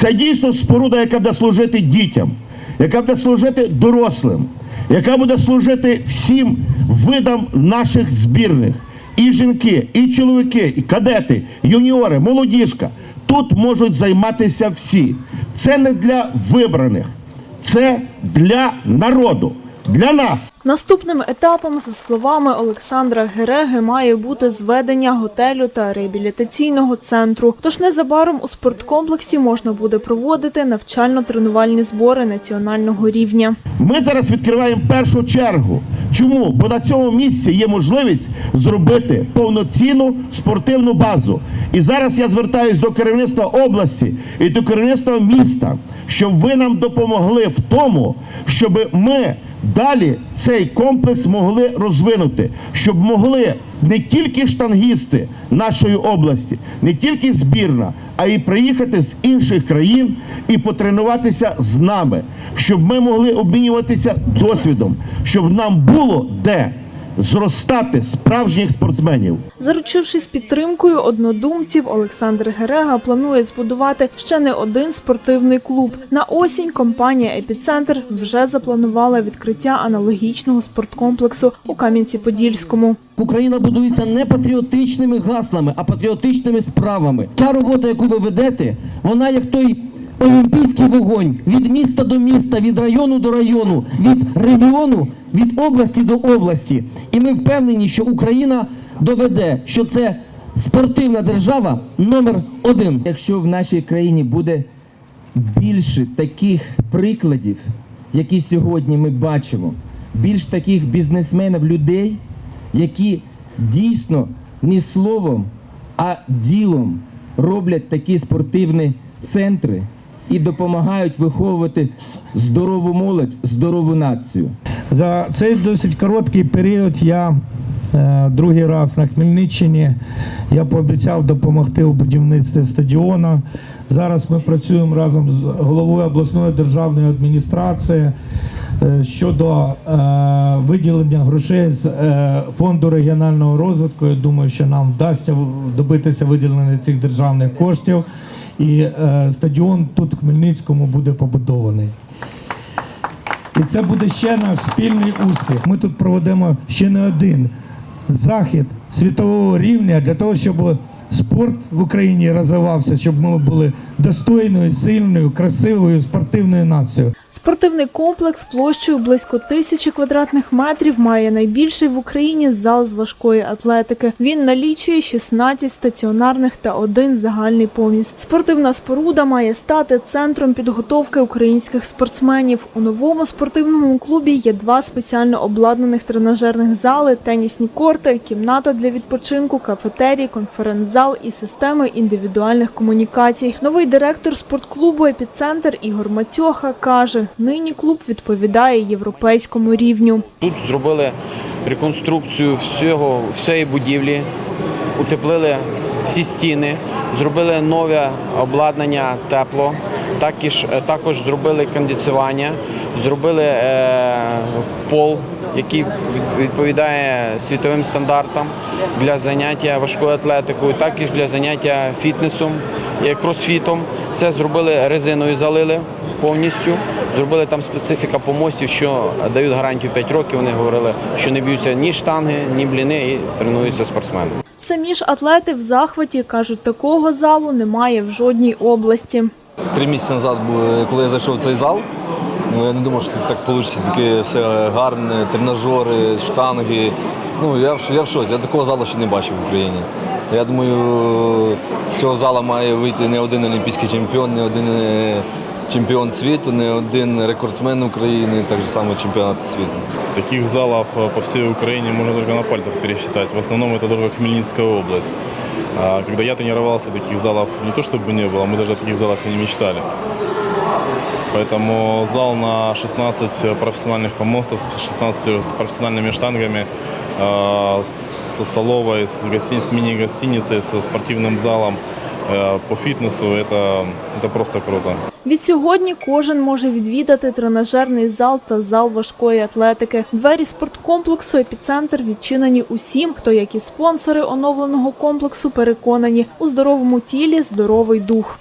Це дійсно споруда, яка буде служити дітям, яка буде служити дорослим, яка буде служити всім видам наших збірних. І жінки, і чоловіки, і кадети, юніори, молодіжка. Тут можуть займатися всі. Це не для вибраних, це для народу, для нас. Наступним етапом, за словами Олександра Гереги, має бути зведення готелю та реабілітаційного центру. Тож незабаром у спорткомплексі можна буде проводити навчально-тренувальні збори національного рівня. Ми зараз відкриваємо першу чергу. Чому? Бо на цьому місці є можливість зробити повноцінну спортивну базу. І зараз я звертаюся до керівництва області і до керівництва міста, щоб ви нам допомогли в тому, щоб ми далі цей комплекс могли розвинути, щоб могли не тільки штангісти нашої області, не тільки збірна, а й приїхати з інших країн і потренуватися з нами, щоб ми могли обмінюватися досвідом, щоб нам було де зростати справжніх спортсменів. Заручившись підтримкою однодумців, Олександр Герега планує збудувати ще не один спортивний клуб. На осінь компанія Епіцентр вже запланувала відкриття аналогічного спорткомплексу у Кам'янці-Подільському. Україна будується не патріотичними гаслами, а патріотичними справами. Та робота, яку ви ведете, вона як той олімпійський вогонь від міста до міста, від району до району, від регіону, від області до області. І ми впевнені, що Україна доведе, що це спортивна держава номер один. Якщо в нашій країні буде більше таких прикладів, які сьогодні ми бачимо, більш таких бізнесменів, людей, які дійсно не словом, а ділом роблять такі спортивні центри і допомагають виховувати здорову молодь, здорову націю. За цей досить короткий період я е, другий раз на Хмельниччині. Я пообіцяв допомогти у будівництві стадіону. Зараз ми працюємо разом з головою обласної державної адміністрації е, щодо е, виділення грошей з фонду регіонального розвитку. Я думаю, що нам вдасться добитися виділення цих державних коштів. І е, стадіон тут в Хмельницькому буде побудований. І це буде ще наш спільний успіх. Ми тут проведемо ще не один захід світового рівня для того, щоб спорт в Україні розвивався, щоб ми були достойною, сильною, красивою спортивною нацією. Спортивний комплекс площею близько тисячі квадратних метрів має найбільший в Україні зал з важкої атлетики. Він налічує 16 стаціонарних та один загальний поміст. Спортивна споруда має стати центром підготовки українських спортсменів. У новому спортивному клубі є два спеціально обладнаних тренажерних зали, тенісні корти, кімната для відпочинку, кафетерій, конференц-зал і системи індивідуальних комунікацій. Новий директор спортклубу Епіцентр Ігор Матьоха каже: нині клуб відповідає європейському рівню. Тут зробили реконструкцію всього, всієї будівлі, утеплили всі стіни, зробили нове обладнання тепло, також, також зробили кондиціювання, зробили е, пол, який відповідає світовим стандартам для заняття важкою атлетикою, також для заняття фітнесом, е, кросфітом. Це зробили резиною, залили повністю. Зробили там специфіка помостів, що дають гарантію 5 років. Вони говорили, що не б'ються ні штанги, ні бліни і тренуються спортсмени. Самі ж атлети в захваті кажуть, такого залу немає в жодній області. Три місяці назад, коли я зайшов в цей зал, ну я не думав, що тут так вийде, таке все гарне, тренажери, штанги. Ну я в, я в шоці, я такого залу ще не бачив в Україні. Я думаю, з цього залу має вийти не один олімпійський чемпіон, не один е, чемпіон світу, не один рекордсмен України, так же само чемпіонат світу. Таких залов э, по всей Украине можно только на пальцах пересчитать. В основном это только Хмельницкая область. А Когда я тренировался, таких залов не то чтобы не было, мы даже о таких залах и не мечтали. Поэтому зал на 16 профессиональных помостов, с 16 с профессиональными штангами, э, со столовой, с, гостини- с мини-гостиницей, со спортивным залом э, по фитнесу, это, это просто круто. Відсьогодні кожен може відвідати тренажерний зал та зал важкої атлетики. Двері спорткомплексу епіцентр відчинені усім, хто, як і спонсори оновленого комплексу, переконані у здоровому тілі здоровий дух.